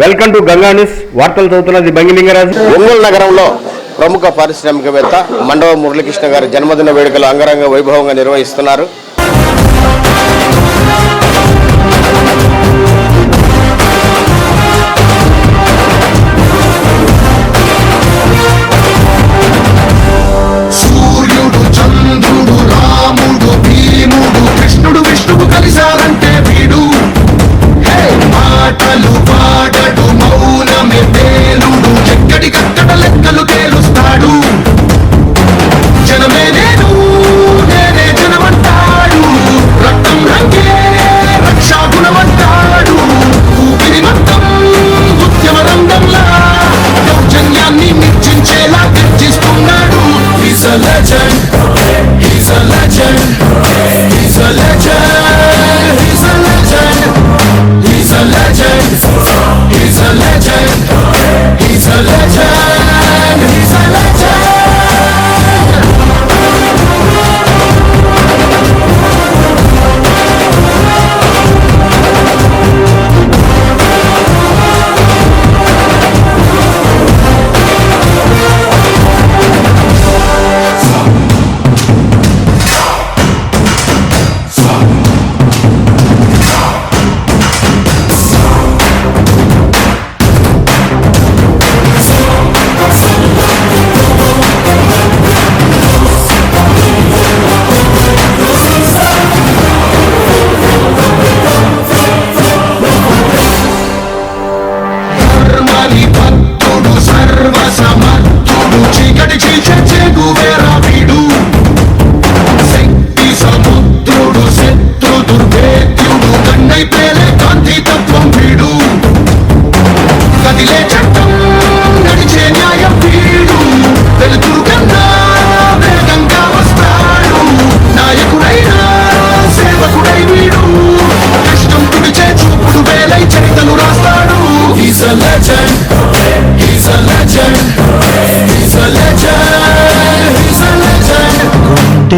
Welcome to Ganga news వార్తలు చదువుతున్నది బంగిలింగరాజు ఒంగోలు నగరంలో ప్రముఖ పారిశ్రామికవేత్త మండవ మురళీకృష్ణ గారి జన్మదిన వేడుకలు అంగరంగ వైభవంగా నిర్వహిస్తున్నారు.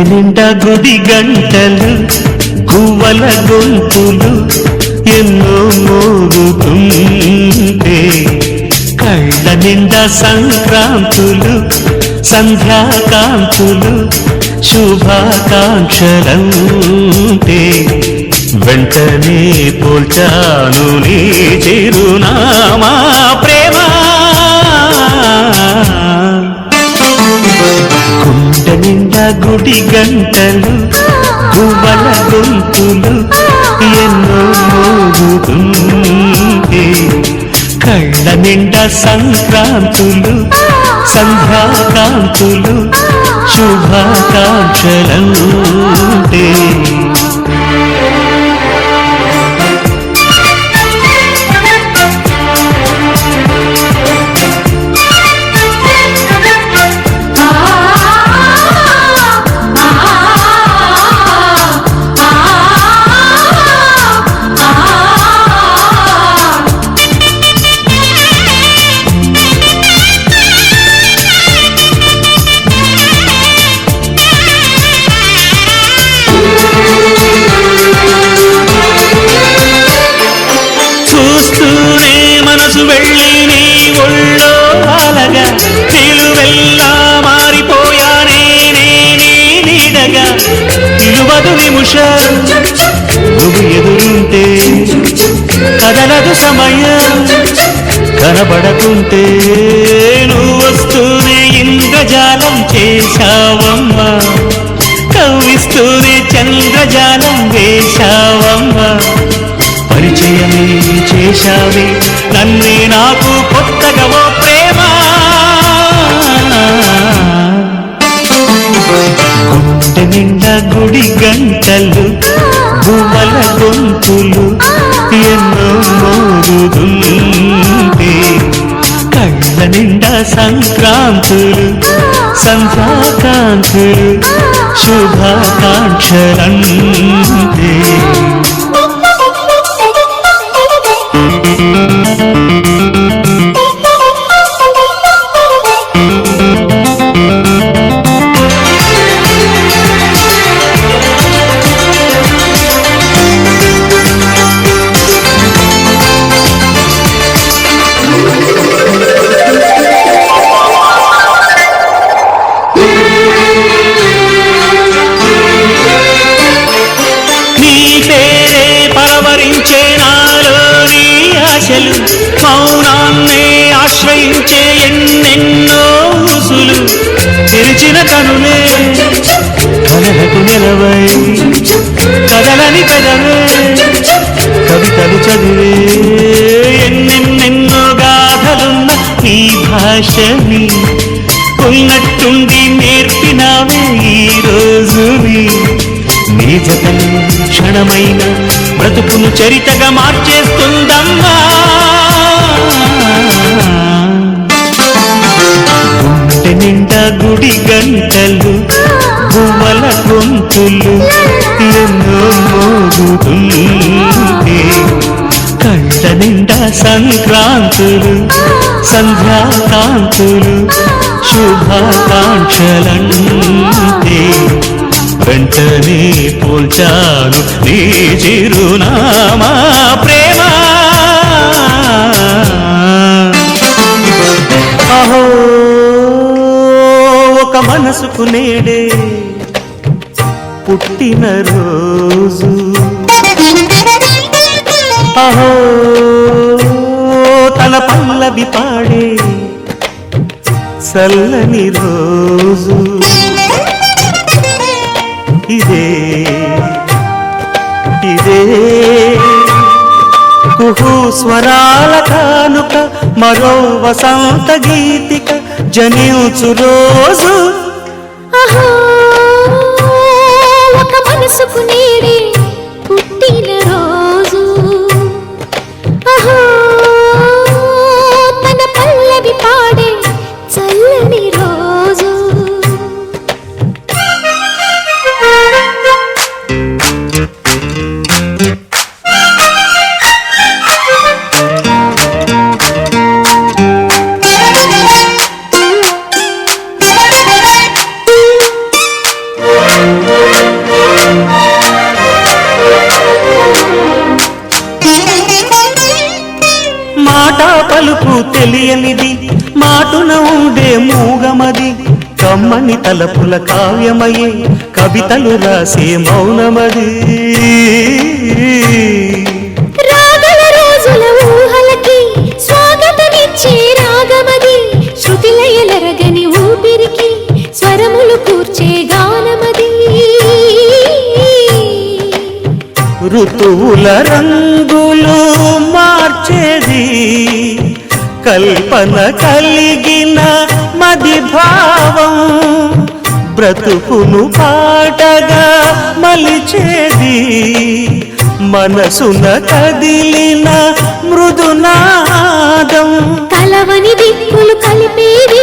నిండా గుది గంటలు గువ్వల గొంతులు ఎన్నో మోగుతుంటే. కళ్ళ నిండా సంక్రాంతులు సంధ్యాకాంతులు శుభాకాంక్షలంటే. వెంటనే పోల్చాను నీ చిరునామా ప్రేమ. నిండా గుడి గంటలు గువ్వల గొంతులు ఎన్నో మోగుతుంటే కళ్ళ నిండా సంక్రాంతులు సంధ్యాకాంతులు శుభాకాంక్షలంటే నిలువదు నువ్వు ఎదురుంటే కదలదు సమయం కనబడకుంటే నువ్వు వస్తూనే ఇంద్రజాలం చేశావమ్మా. కవ్విస్తూనే చంద్రజాలం వేశావమ్మా. పరిచయమే చేశావే నన్నే నాకు కొత్తగా నిండా గుడి గంటలు గువ్వల గొంతులు ఎన్నో మోరుదుంటే కళ్ళ నిండా సంక్రాంతులు సంధ్యాకాంతులు శుభాకాంక్షలంటే. ఆశలు మౌనాన్నే ఆశ్రయించే ఎన్నెన్నో ఊసులు తెరిచిన కనులే. కలలకు నిలవై కదలని పెదవే. కవితలు చదివే ఎన్నెన్నెన్నో గాథలున్న ఈ భాషని ఉన్నట్టుండి నేర్పినావే ఈ రోజుని నీ క్షణమైన బ్రతుకును చరితగా మార్చేస్తుందమ్మా. గుండె నిండా గుడి గంటలు గువ్వల గొంతులు ఎన్నో మోగుతుంటే. కళ్ళ నిండా సంక్రాంతులు సంధ్యాకాంతులు శుభాకాంక్షలంటే. వెంటనే పోల్చాను నీ చిరునామా ప్రేమ. అహో ఒక మనసుకు నేడే పుట్టిన రోజు. అహో తన పల్లవి పాడే చల్లని రోజు. ఇదే ఇదే కుహు స్వరాల కానుక మరో వసంత గీతిక జనించు రోజు తెలియనిది మాటున ఉండే మూగమది. కమ్మని తలపుల కావ్యమయే కవితలు రాసే మౌనమది. రాగల రోజుల ఊహలకి స్వాగతమిచ్చే రాగమది. శృతిలయలరగని ఊపిరికి స్వరములు కూర్చే గానమది. ఋతువుల రంగులు మార్చేది. కల్పన కలిగిన మది భావం బ్రతుకును పాటగా మలిచేది మనసున కదిలిన మృదునాదం. కలవని దిక్కులు కలిపేది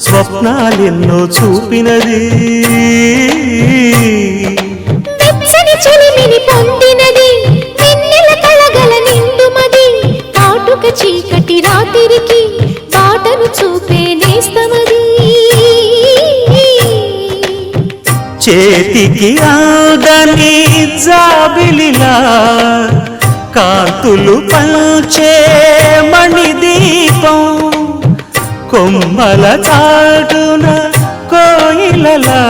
స్వప్నాలెన్నో చూపినది. చీకటి రాత్రికి బాటను చూపే నేస్తమది. చేతికి ఆదని జాబిలిలా కాంతులు పంచే మణిదీపం. కొమ్మల చాటున కోయిలలా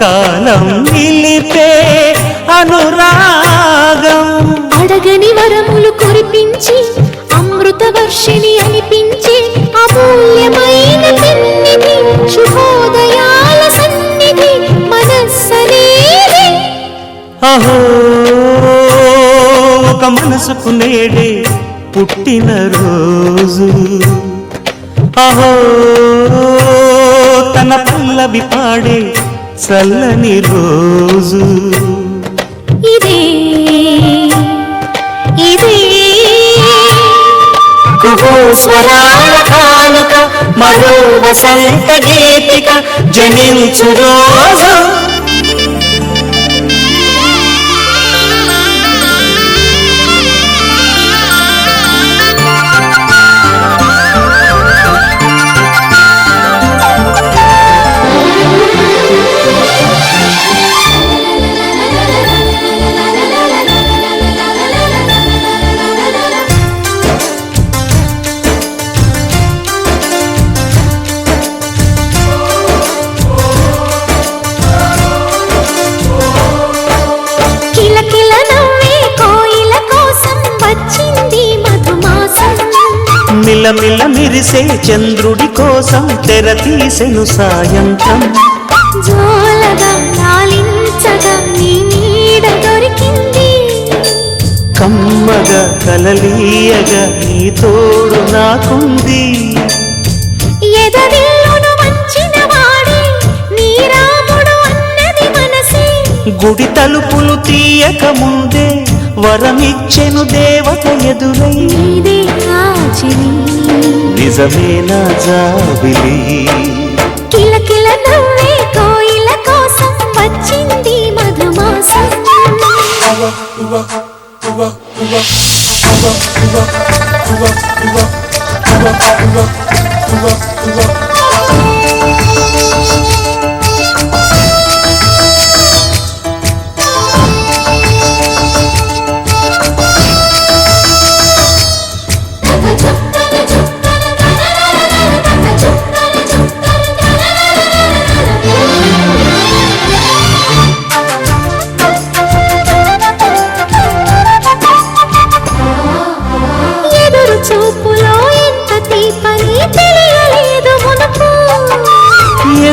కాలం నిలిపే అనురాగం. అడగని వరములు కురిపించి అమృత వర్షిణి అనిపించి అమూల్యమైన శుభోదయాల సన్నిధి అహో ఒక మనసుకు నేడే పుట్టిన రోజు. అహో తన పల్లవి పాడే చల్లని రోజు. ఇదే ఇదే. స్వరాల కానుక మరో వసంత గీతిక జనించు రోజు. మిరిసే చంద్రుడి కోసం తెర తీసెను సాయంత్రం కమ్మగా కలలీయగా నీ తోడు నాకుంది. గుడి తలుపులు తీయక ముందే వరమిచ్చెను దేవత ఎదురై. కాచిని. నిజమేనా జాబిలి.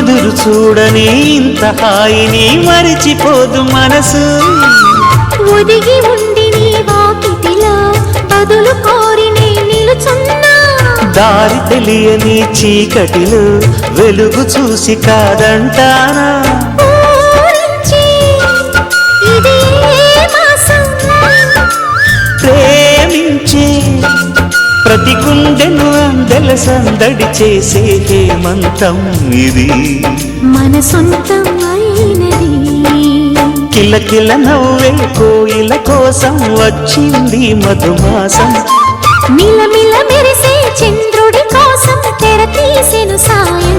ఎదురు చూడని ఇంత హాయిని మరిచిపోదు మనసు. ఒదిగి ఉండి నీ వాకిటిలో బదులు కోరి నే నిలుచున్నా. దారి తెలియని చీకటిలో వెలుగు చూసి కాదంటానా? ప్రతి గుండెను అందెల సందడి చేసే హేమంతం ఇది. మన సొంతం అయినది కిలకిల నవ్వే కోయిల కోసం వచ్చింది మధుమాసం. మిలమిల మెరిసే చంద్రుడి కోసం తెర తీసెను సాయంత్రం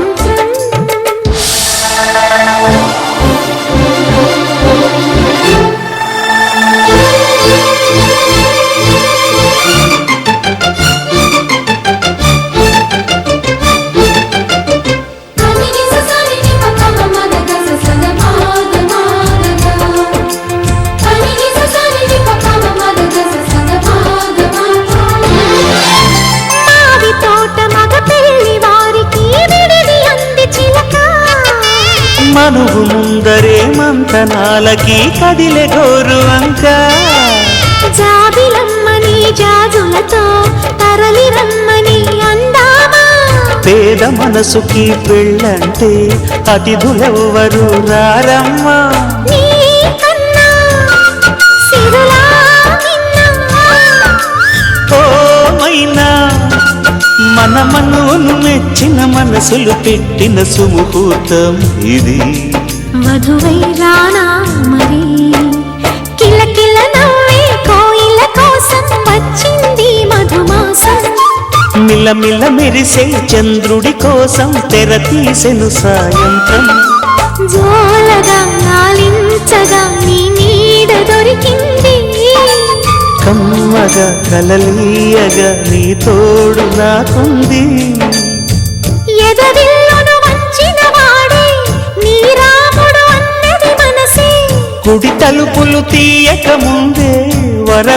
మంతనాలకి కదిలే గోరు అంక. జాబిలమ్మని జాజులతో తరలి రమ్మని అందామా? పేద మనసుకి పెళ్ళంటే అతిథులెవ్వరు రారమ్మా. మన మనువును మెచ్చిన మనసులు పెట్టిన సుముహూర్తం ఇది. మధువై రానా కిలకిల నవ్వే కోయిల కోసం వచ్చింది మధుమాసం. మిలమిల మెరిసే చంద్రుడి కోసం తెర తీసెను సాయంత్రం. జోలగా లాలించగా నీ నీడ దొరికింది. కమ్మగా కలలీయగా నీ తోడు నాకుంది.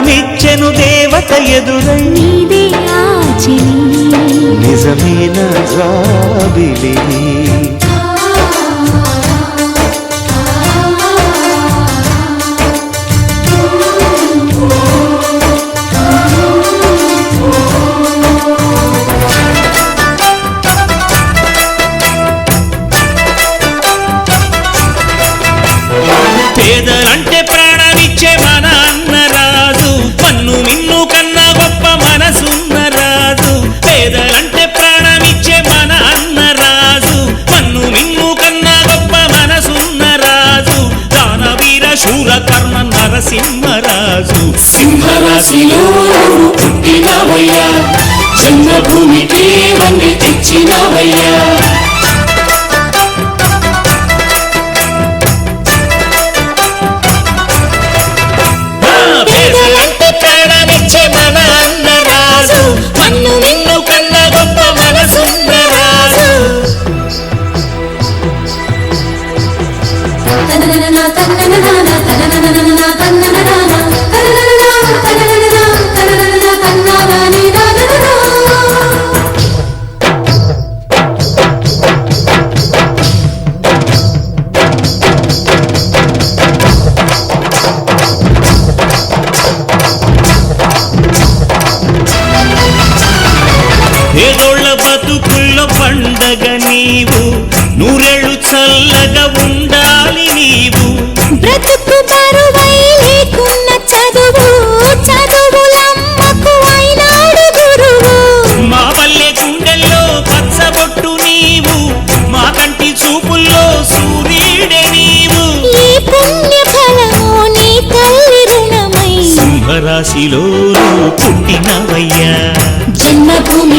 వరమిచ్చెను దేవత ఎదురై. నిజమైన జాబిలి? జన్మభూమికి వంగి తెచ్చినవయ్యా.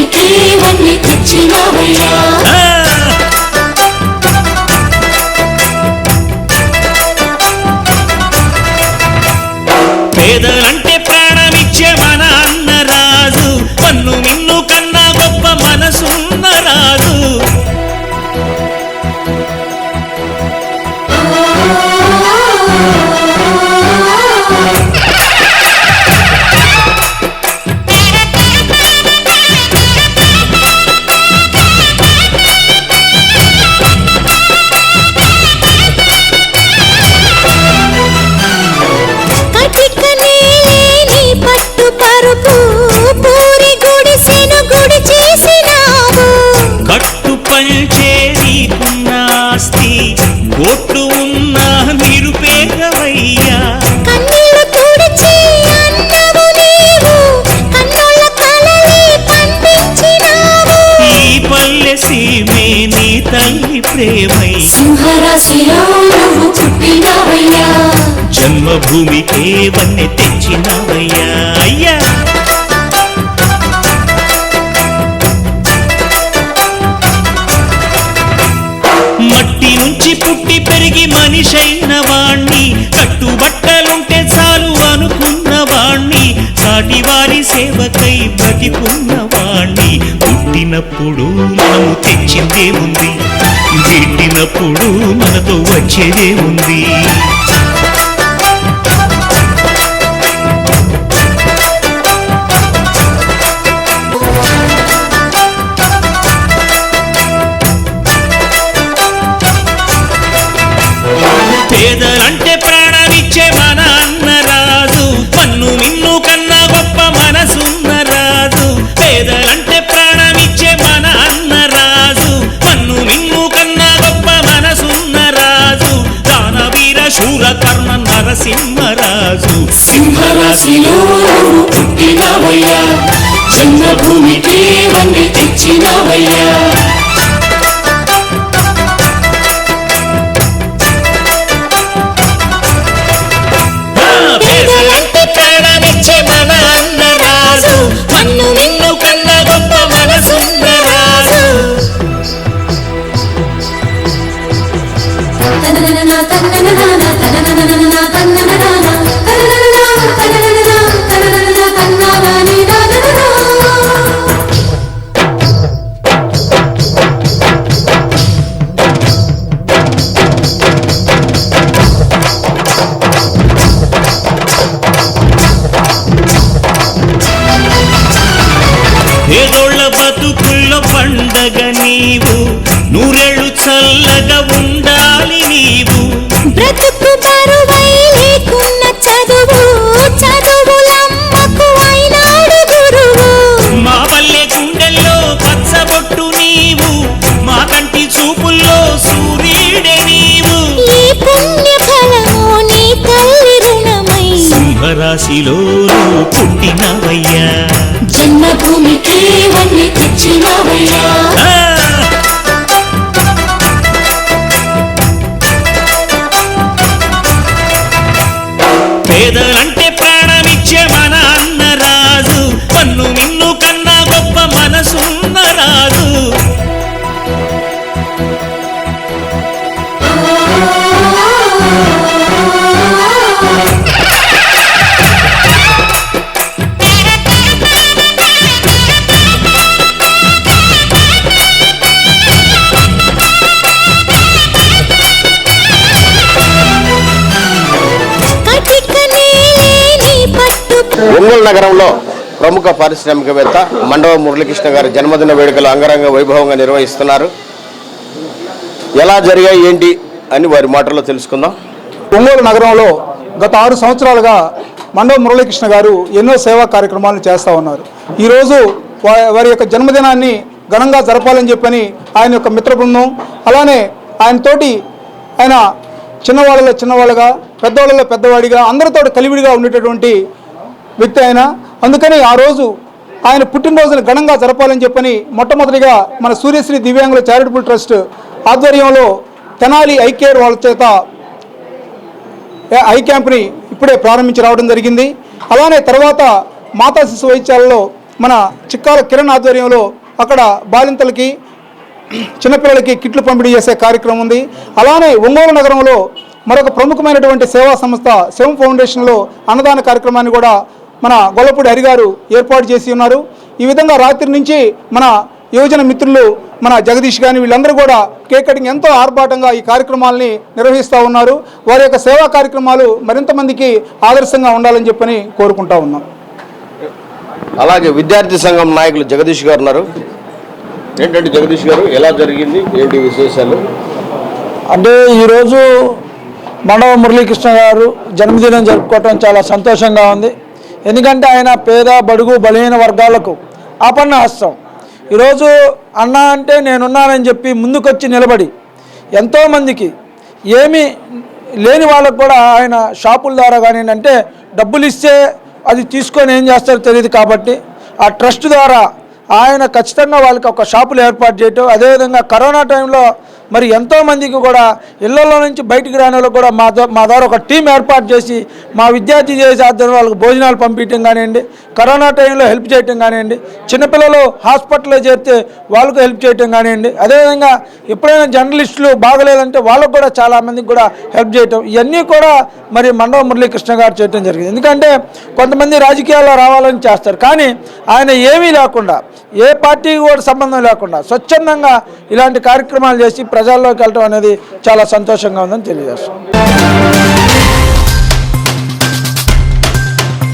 ఉనికి ఉన్ని తెచ్చినవయ్యా. భూమి వన్నె తెచ్చినవయ్యా. అయ్యా. మట్టి నుంచి పుట్టి పెరిగి మనిషైన వాణ్ణి కట్టుబట్టలుంటే చాలు అనుకున్న వాణ్ణి సాటివారి సేవకై బతికున్న వాణ్ణి. పుట్టినప్పుడు మనము తెచ్చిందే ఉంది పెట్టినప్పుడు మనతో వచ్చేదే ఉంది. చిన్న భూమి ప్రేమని తెచ్చినవయ్యా. పండగ నీవు నూరెళ్ళు చల్లగా ఉండాలి నీవు. బ్రతుకు బరువై లేకున్న చదువు చదువులమ్మకు అయినాడు గురువు. మా వల్లె గుండెల్లో పచ్చబొట్టు నీవు మా కంటి చూపుల్లో సూర్యుడే రాశిలోనూ పుట్టినవయ్యా. జన్మభూమికి వన్ని తెచ్చినవయ్యా. ప్రముఖ పారిశ్రామికవేత్త మండవ మురళీకృష్ణ గారి జన్మదిన వేడుకలు అంగరంగ వైభవంగా నిర్వహిస్తున్నారు. ఎలా జరిగాయి ఏంటి అని వారి మాటల్లో తెలుసుకుందాం. ఒంగోలు నగరంలో గత ఆరు సంవత్సరాలుగా మండవ మురళీకృష్ణ గారు ఎన్నో సేవా కార్యక్రమాలను చేస్తూ ఉన్నారు. ఈరోజు వారి యొక్క జన్మదినాన్ని ఘనంగా జరపాలని చెప్పని ఆయన యొక్క మిత్ర బృందం అలానే ఆయనతోటి ఆయన చిన్నవాళ్ళలో చిన్నవాళ్ళగా పెద్దవాళ్ళలో పెద్దవాడిగా అందరితో కలివిడిగా ఉండేటటువంటి వ్యక్తి ఆయన. అందుకని ఆ రోజు ఆయన పుట్టినరోజును ఘనంగా జరపాలని చెప్పని మొట్టమొదటిగా మన సూర్యశ్రీ దివ్యాంగుల చారిటబుల్ ట్రస్ట్ ఆధ్వర్యంలో తెనాలి ఐకేర్ వాళ్ళ చేత ఐ క్యాంప్ని ఇప్పుడే ప్రారంభించి రావడం జరిగింది. అలానే తర్వాత మాతా శిశు వైద్యాలలో మన చిక్కాల కిరణ్ ఆధ్వర్యంలో అక్కడ బాలింతలకి చిన్నపిల్లలకి కిట్లు పంపిణీ చేసే కార్యక్రమం ఉంది. అలానే ఒంగోలు నగరంలో మరొక ప్రముఖమైనటువంటి సేవా సంస్థ శివం ఫౌండేషన్లో అన్నదాన కార్యక్రమాన్ని కూడా మన గొల్లపూడి హరిగారు ఏర్పాటు చేసి ఉన్నారు. ఈ విధంగా రాత్రి నుంచి మన యువజన మిత్రులు మన జగదీష్ కానీ వీళ్ళందరూ కూడా కేక్ కటింగ్ ఎంతో ఆర్భాటంగా ఈ కార్యక్రమాలని నిర్వహిస్తూ ఉన్నారు. వారి యొక్క సేవా కార్యక్రమాలు మరింత మందికి ఆదర్శంగా ఉండాలని చెప్పని కోరుకుంటా ఉన్నాం. అలాగే విద్యార్థి సంఘం నాయకులు జగదీష్ గారు ఉన్నారు. ఏంటంటే జగదీష్ గారు? ఎలా జరిగింది? ఏంటి విశేషాలు? అంటే ఈరోజు మండవ మురళీకృష్ణ గారు జన్మదినం జరుపుకోవటం చాలా సంతోషంగా ఉంది. ఎందుకంటే ఆయన పేద బడుగు బలహీన వర్గాలకు ఆపన్న హస్తం ఈరోజు అన్న అంటే నేనున్నానని చెప్పి ముందుకొచ్చి నిలబడి ఎంతోమందికి ఏమీ లేని వాళ్ళకు కూడా ఆయన షాపుల ద్వారా కానీ అంటే డబ్బులు ఇస్తే అది తీసుకొని ఏం చేస్తారో తెలియదు కాబట్టి ఆ ట్రస్ట్ ద్వారా ఆయన ఖచ్చితంగా వాళ్ళకి ఒక షాపులు ఏర్పాటు చేయటం అదేవిధంగా కరోనా టైంలో మరి ఎంతోమందికి కూడా ఇళ్ళలో నుంచి బయటికి రాని వాళ్ళకి కూడా మా మా ద్వారా ఒక టీం ఏర్పాటు చేసి మా విద్యార్థి చేసే ఆధ్వర్యంలో వాళ్ళకి భోజనాలు పంపించడం కానివ్వండి కరోనా టైంలో హెల్ప్ చేయటం కానివ్వండి చిన్నపిల్లలు హాస్పిటల్లో చేరితే వాళ్ళకు హెల్ప్ చేయటం కానివ్వండి అదేవిధంగా ఎప్పుడైనా జర్నలిస్టులు బాగలేదంటే వాళ్ళకు కూడా చాలామందికి కూడా హెల్ప్ చేయటం ఇవన్నీ కూడా మరి మండవ మురళీకృష్ణ గారు చేయటం జరిగింది. ఎందుకంటే కొంతమంది రాజకీయాల్లో రావాలని చేస్తారు కానీ ఆయన ఏమీ లేకుండా ఏ పార్టీకి కూడా సంబంధం లేకుండా స్వచ్ఛందంగా ఇలాంటి కార్యక్రమాలు చేసి ప్రజల్లోకి వెళ్ళటం అనేది చాలా సంతోషంగా ఉందని తెలియజేస్తాం